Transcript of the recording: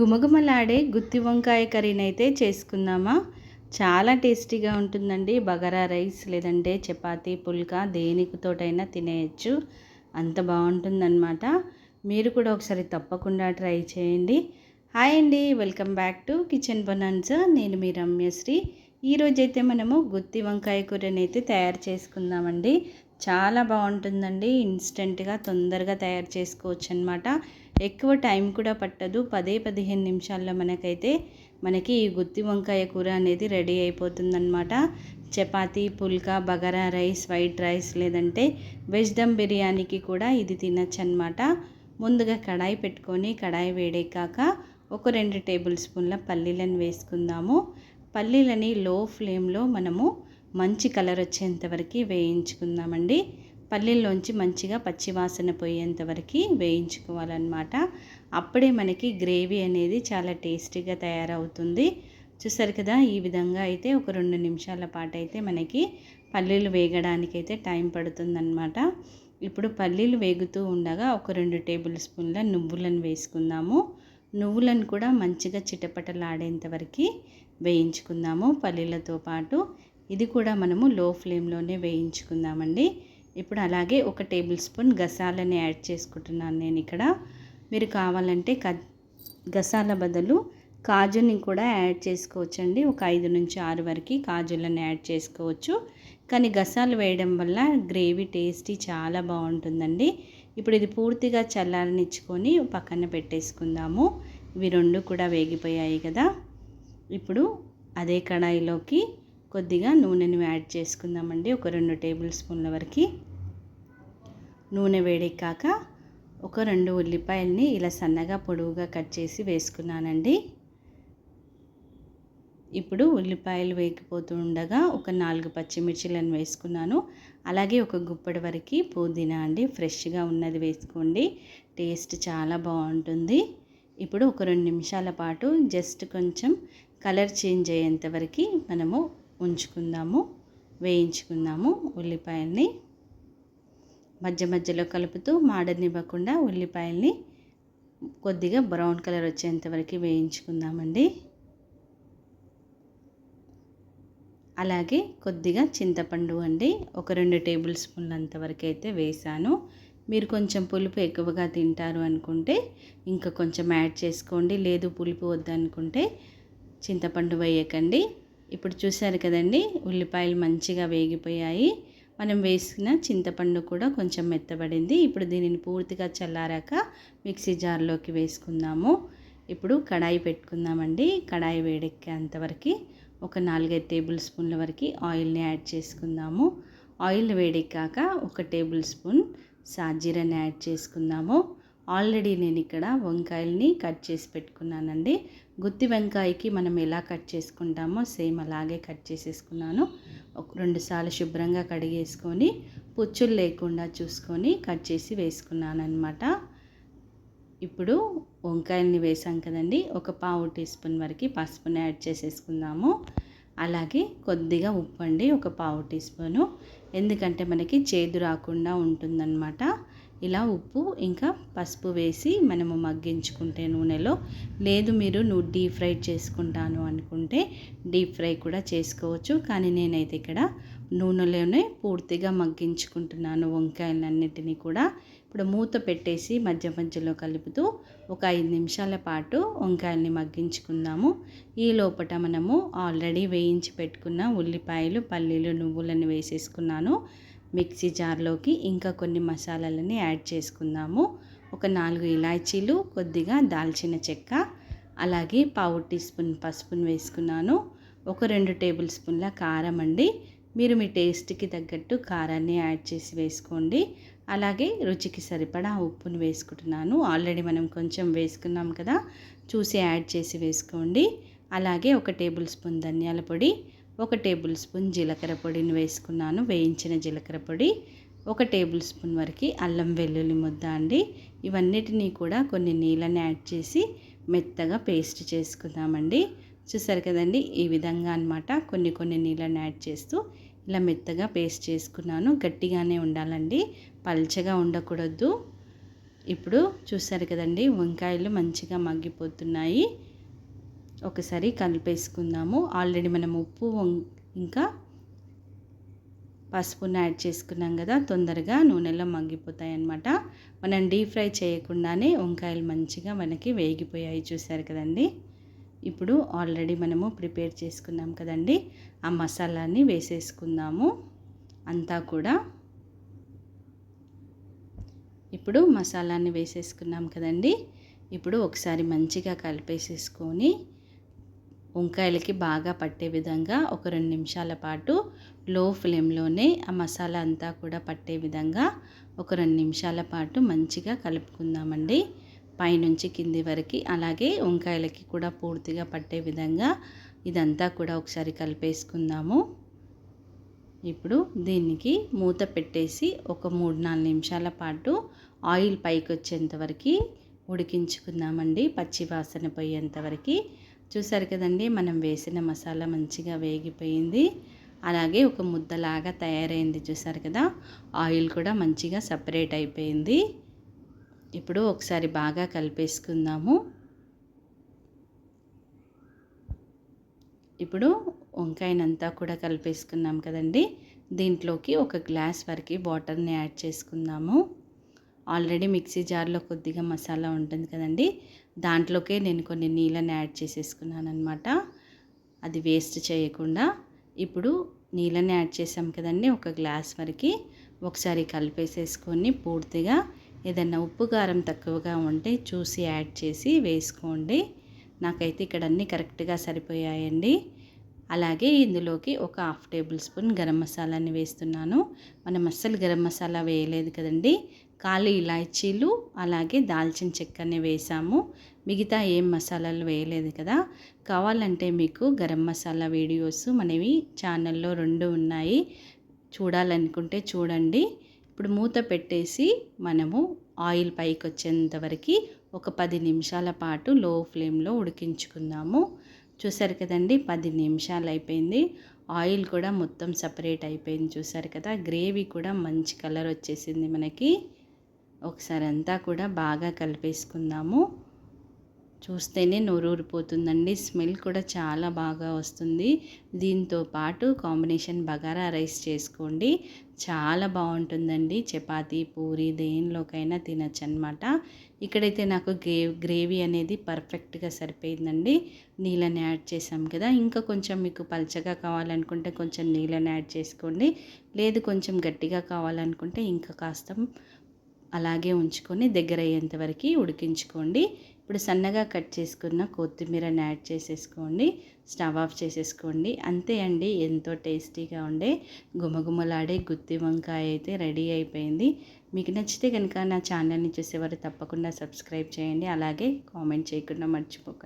గుమగుమలాడే గుత్తి వంకాయ కర్రీని అయితే చేసుకుందామా? చాలా టేస్టీగా ఉంటుందండి. బగారా రైస్ లేదంటే చపాతీ పుల్కా దేనికితోటైనా తినేయచ్చు. అంత బాగుంటుందన్నమాట. మీరు కూడా ఒకసారి తప్పకుండా ట్రై చేయండి. హాయ్ అండి. Welcome back to kitchen bananas. నేను మీ రమ్యశ్రీ. ఈరోజైతే మనము గుత్తి వంకాయ కూరని అయితే తయారు చేసుకుందామండి. చాలా బాగుంటుందండి. ఇన్స్టెంట్గా తొందరగా తయారు చేసుకోవచ్చు అనమాట ఎక్కువ టైం కూడా పట్టదు. పదే పదిహేను నిమిషాల్లో మనకైతే మనకి ఈ గుత్తి వంకాయ కూర అనేది ready అయిపోతుందన్నమాట. Chapati phulka bagara rice white rice లేదంటే వెజ్ దమ్ బిర్యానీకి కూడా ఇది తినచ్చు అనమాట ముందుగా కడాయి పెట్టుకొని కడాయి వేడెక్కాక ఒక రెండు టేబుల్ స్పూన్ల పల్లీలను వేసుకుందాము. పల్లీలని లో ఫ్లేమ్లో మనము మంచి కలర్ వచ్చేంత వరకు వేయించుకుందామండి. పల్లీల్లోంచి మంచిగా పచ్చివాసన పోయేంత వరకు వేయించుకోవాలన్నమాట. అప్పుడే మనకి గ్రేవీ అనేది చాలా టేస్టీగా తయారవుతుంది. చూసారు కదా ఈ విధంగా అయితే ఒక రెండు నిమిషాల పాటు అయితే మనకి పల్లీలు వేగడానికి అయితే టైం పడుతుందన్నమాట. ఇప్పుడు పల్లీలు వేగుతూ ఉండగా ఒక రెండు టేబుల్ స్పూన్ల నువ్వులను వేసుకుందాము. నువ్వులను కూడా మంచిగా చిటపటలాడేంత వరకు వేయించుకుందాము పల్లీలతో పాటు. ఇది కూడా మనము లో ఫ్లేమ్లోనే వేయించుకుందామండి. ఇప్పుడు అలాగే ఒక టేబుల్ స్పూన్ గసాలని యాడ్ చేసుకుంటున్నాను నేను ఇక్కడ. మీరు కావాలంటే క గసాల బదులు కాజుని కూడా యాడ్ చేసుకోవచ్చండి. ఒక ఐదు నుంచి ఆరు వరకు కాజులను యాడ్ చేసుకోవచ్చు. కానీ గసాలు వేయడం వల్ల గ్రేవీ టేస్టీ చాలా బాగుంటుందండి. ఇప్పుడు ఇది పూర్తిగా చల్లారనిచ్చుకొని పక్కన పెట్టేసుకుందాము. ఇవి రెండు కూడా వేగిపోయాయి కదా. ఇప్పుడు అదే కడాయిలోకి కొద్దిగా నూనెను యాడ్ చేసుకుందామండి. ఒక రెండు టేబుల్ స్పూన్ల వరకు నూనె వేడెక్కాక ఒక రెండు ఉల్లిపాయల్ని ఇలా సన్నగా పొడవుగా కట్ చేసి వేసుకున్నానండి. ఇప్పుడు ఉల్లిపాయలు వేగిపోతూ ఉండగా ఒక నాలుగు పచ్చిమిర్చిలను వేసుకున్నాను. అలాగే ఒక గుప్పడి వరకు పుదీనా అండి ఫ్రెష్గా ఉన్నది వేసుకోండి. టేస్ట్ చాలా బాగుంటుంది. ఇప్పుడు ఒక రెండు నిమిషాల పాటు జస్ట్ కొంచెం కలర్ చేంజ్ అయ్యేంత వరకు మనము ఉంచుకుందాము వేయించుకుందాము ఉల్లిపాయల్ని. మధ్య మధ్యలో కలుపుతూ మాడనివ్వకుండా ఉల్లిపాయల్ని కొద్దిగా బ్రౌన్ కలర్ వచ్చేంత వరకు వేయించుకుందామండి. అలాగే కొద్దిగా చింతపండు అండి ఒక రెండు టేబుల్ స్పూన్లు అంతవరకు అయితే వేసాను. మీరు కొంచెం పులుపు ఎక్కువగా తింటారు అనుకుంటే ఇంకా కొంచెం యాడ్ చేసుకోండి లేదు పులుపు వద్దనుకుంటే చింతపండు వేయకండి. ఇప్పుడు చూశారు కదండి ఉల్లిపాయలు మంచిగా వేగిపోయాయి. మనం వేసిన చింతపండు కూడా కొంచెం మెత్తబడింది. ఇప్పుడు దీనిని పూర్తిగా చల్లారాక మిక్సీ జార్లోకి వేసుకుందాము. ఇప్పుడు కడాయి పెట్టుకుందామండి. కడాయి వేడెక్కేంతవరకు ఒక నాలుగైదు టేబుల్ స్పూన్ల వరకు ఆయిల్ని యాడ్ చేసుకుందాము. ఆయిల్ వేడెక్కాక ఒక టేబుల్ స్పూన్ సాజీరాని యాడ్ చేసుకుందాము. ఆల్రెడీ నేను ఇక్కడ వంకాయల్ని కట్ చేసి పెట్టుకున్నానండి. గుత్తి వంకాయకి మనం ఎలా కట్ చేసుకుంటామో సేమ్ అలాగే కట్ చేసేసుకున్నాను. ఒక రెండుసార్లు శుభ్రంగా కడిగేసుకొని పుచ్చులు లేకుండా చూసుకొని కట్ చేసి వేసుకున్నాను అనమాట ఇప్పుడు వంకాయల్ని వేసాం కదండి. ఒక పావు టీ స్పూన్ వరకు పసుపుని యాడ్ చేసేసుకుందాము. అలాగే కొద్దిగా ఉప్పు అండి ఒక పావు టీ స్పూను. ఎందుకంటే మనకి చేదు రాకుండా ఉంటుందన్నమాట. ఇలా ఉప్పు ఇంకా పసుపు వేసి మనము మగ్గించుకుంటే నూనెలో. లేదు మీరు నువ్వు డీప్ ఫ్రై చేసుకుంటాను అనుకుంటే డీప్ ఫ్రై కూడా చేసుకోవచ్చు. కానీ నేనైతే ఇక్కడ నూనెలోనే పూర్తిగా మగ్గించుకుంటున్నాను వంకాయలన్నిటినీ కూడా. ఇప్పుడు మూత పెట్టేసి మధ్య మధ్యలో కలుపుతూ ఒక ఐదు నిమిషాల పాటు వంకాయల్ని మగ్గించుకుందాము. ఈ లోపల మనము ఆల్రెడీ వేయించి పెట్టుకున్న ఉల్లిపాయలు పల్లీలు నువ్వులను వేసేసుకున్నాను. మిక్సీ జార్లోకి ఇంకా కొన్ని మసాలాలని యాడ్ చేసుకుందాము. ఒక నాలుగు ఇలాచీలు కొద్దిగా దాల్చిన చెక్క అలాగే పావు టీ స్పూన్ పసుపును వేసుకున్నాను. ఒక రెండు టేబుల్ స్పూన్ల కారం అండి. మీరు మీ టేస్ట్కి తగ్గట్టు కారాన్ని యాడ్ చేసి వేసుకోండి. అలాగే రుచికి సరిపడా ఉప్పును వేసుకుంటున్నాను. ఆల్రెడీ మనం కొంచెం వేసుకున్నాం కదా చూసి యాడ్ చేసి వేసుకోండి. అలాగే ఒక టేబుల్ స్పూన్ ధనియాల పొడి ఒక టేబుల్ స్పూన్ జీలకర్ర పొడిని వేసుకున్నాను. వేయించిన జీలకర్ర పొడి ఒక టేబుల్ స్పూన్ వరకు అల్లం వెల్లుల్లి ముద్ద అండి. ఇవన్నిటినీ కూడా కొన్ని నీళ్ళని యాడ్ చేసి మెత్తగా పేస్ట్ చేసుకుందామండి. చూసారు కదండి ఈ విధంగా అనమాట కొన్ని కొన్ని నీళ్ళని యాడ్ చేస్తూ ఇలా మెత్తగా పేస్ట్ చేసుకున్నాను. గట్టిగానే ఉండాలండి పల్చగా ఉండకూడదు. ఇప్పుడు చూసారు కదండి వంకాయలు మంచిగా మగ్గిపోతున్నాయి. ఒకసారి కలిపేసుకుందాము. ఆల్రెడీ మనం ఉప్పు ఇంకా పసుపును యాడ్ చేసుకున్నాం కదా తొందరగా నూనెలో మగ్గిపోతాయి అన్నమాట మనం డీప్ ఫ్రై చేయకుండానే వంకాయలు మంచిగా మనకి వేగిపోయాయి చూసారు కదండి. ఇప్పుడు ఆల్రెడీ మనము ప్రిపేర్ చేసుకున్నాం కదండి. ఆ మసాలాని వేసేసుకుందాము. అంతా కూడా ఇప్పుడు మసాలాని వేసేసుకున్నాం కదండి. ఇప్పుడు ఒకసారి మంచిగా కలిపేసేసుకొని వంకాయలకి బాగా పట్టే విధంగా ఒక రెండు నిమిషాల పాటు లో ఫ్లేమ్లోనే ఆ మసాలా అంతా కూడా పట్టే విధంగా ఒక రెండు నిమిషాల పాటు మంచిగా కలుపుకుందామండి. పైనుంచి కింది వరకు అలాగే వంకాయలకి కూడా పూర్తిగా పట్టే విధంగా ఇదంతా కూడా ఒకసారి కలిపేసుకుందాము. ఇప్పుడు దీనికి మూత పెట్టేసి ఒక మూడు నాలుగు నిమిషాల పాటు ఆయిల్ పైకి వచ్చేంత వరకు ఉడికించుకుందామండి. పచ్చి వాసన పోయేంత వరకు చూసారు కదండి మనం వేసిన మసాలా మంచిగా వేగిపోయింది. అలాగే ఒక ముద్దలాగా తయారైంది చూసారు కదా ఆయిల్ కూడా మంచిగా సపరేట్ అయిపోయింది. ఇప్పుడు ఒకసారి బాగా కలిపేసుకుందాము. ఇప్పుడు వంకాయనంతా కూడా కలిపేసుకున్నాం కదండి దీంట్లోకి ఒక గ్లాస్ వరకు వాటర్ని యాడ్ చేసుకుందాము. ఆల్రెడీ మిక్సీ జార్లో కొద్దిగా మసాలా ఉంటుంది కదండి. దాంట్లోకే నేను కొన్ని నీళ్ళని యాడ్ చేసేసుకున్నాను అనమాట అది వేస్ట్ చేయకుండా. ఇప్పుడు నీళ్ళని యాడ్ చేసాం కదండి ఒక గ్లాస్ వరకు. ఒకసారి కలిపేసేసుకొని పూర్తిగా ఏదైనా ఉప్పు కారం తక్కువగా ఉంటే చూసి యాడ్ చేసి వేసుకోండి. నాకైతే ఇక్కడ అన్నీ కరెక్ట్గా సరిపోయాయండి. అలాగే ఇందులోకి ఒక హాఫ్ టేబుల్ స్పూన్ గరం మసాలాని వేస్తున్నాను. మనం అస్సలు గరం మసాలా వేయలేదు కదండి. ఖాళీ ఇలాచీలు అలాగే దాల్చిన చెక్కని వేసాము. మిగతా ఏం మసాలాలు వేయలేదు కదా. కావాలంటే మీకు గరం మసాలా వీడియోస్ మనవి ఛానల్లో రెండు ఉన్నాయి. చూడాలనుకుంటే చూడండి. ఇప్పుడు మూత పెట్టేసి మనము ఆయిల్ పైకి వచ్చేంత వరకు ఒక పది నిమిషాల పాటు లో ఫ్లేమ్లో ఉడికించుకుందాము. చూసారు కదండి పది నిమిషాలు అయిపోయింది. ఆయిల్ కూడా మొత్తం సపరేట్ అయిపోయింది చూసారు కదా. గ్రేవీ కూడా మంచి కలర్ వచ్చేసింది మనకి. ఒకసారి అంతా కూడా బాగా కలిపేసుకుందాము. చూస్తేనే నోరూరిపోతుందండి. స్మెల్ కూడా చాలా బాగా వస్తుంది. దీంతో పాటు కాంబినేషన్ బగారా రైస్ చేసుకోండి. చాలా బాగుంటుందండి. చపాతీ పూరి దేనిలోకైనా తినచ్చు అనమాట ఇక్కడైతే నాకు గ్రే గ్రేవీ అనేది పర్ఫెక్ట్గా సరిపోయిందండి. నీళ్ళని యాడ్ చేసాం కదా. ఇంకా కొంచెం మీకు పల్చగా కావాలనుకుంటే కొంచెం నీళ్ళని యాడ్ చేసుకోండి. లేదు కొంచెం గట్టిగా కావాలనుకుంటే ఇంకా కాస్త అలాగే ఉంచుకొని దగ్గర అయ్యేంత వరకు ఉడికించుకోండి. ఇప్పుడు సన్నగా కట్ చేసుకున్న కొత్తిమీరని యాడ్ చేసేసుకోండి. స్టవ్ ఆఫ్ చేసేసుకోండి. అంతే అండి ఎంతో టేస్టీగా ఉండే గుమగుమలాడే గుత్తి వంకాయ అయితే రెడీ అయిపోయింది. మీకు నచ్చితే కనుక నా ఛానల్ని చూసేవారు తప్పకుండా సబ్స్క్రైబ్ చేయండి. అలాగే కామెంట్ చేయకుండా మర్చిపోకండి.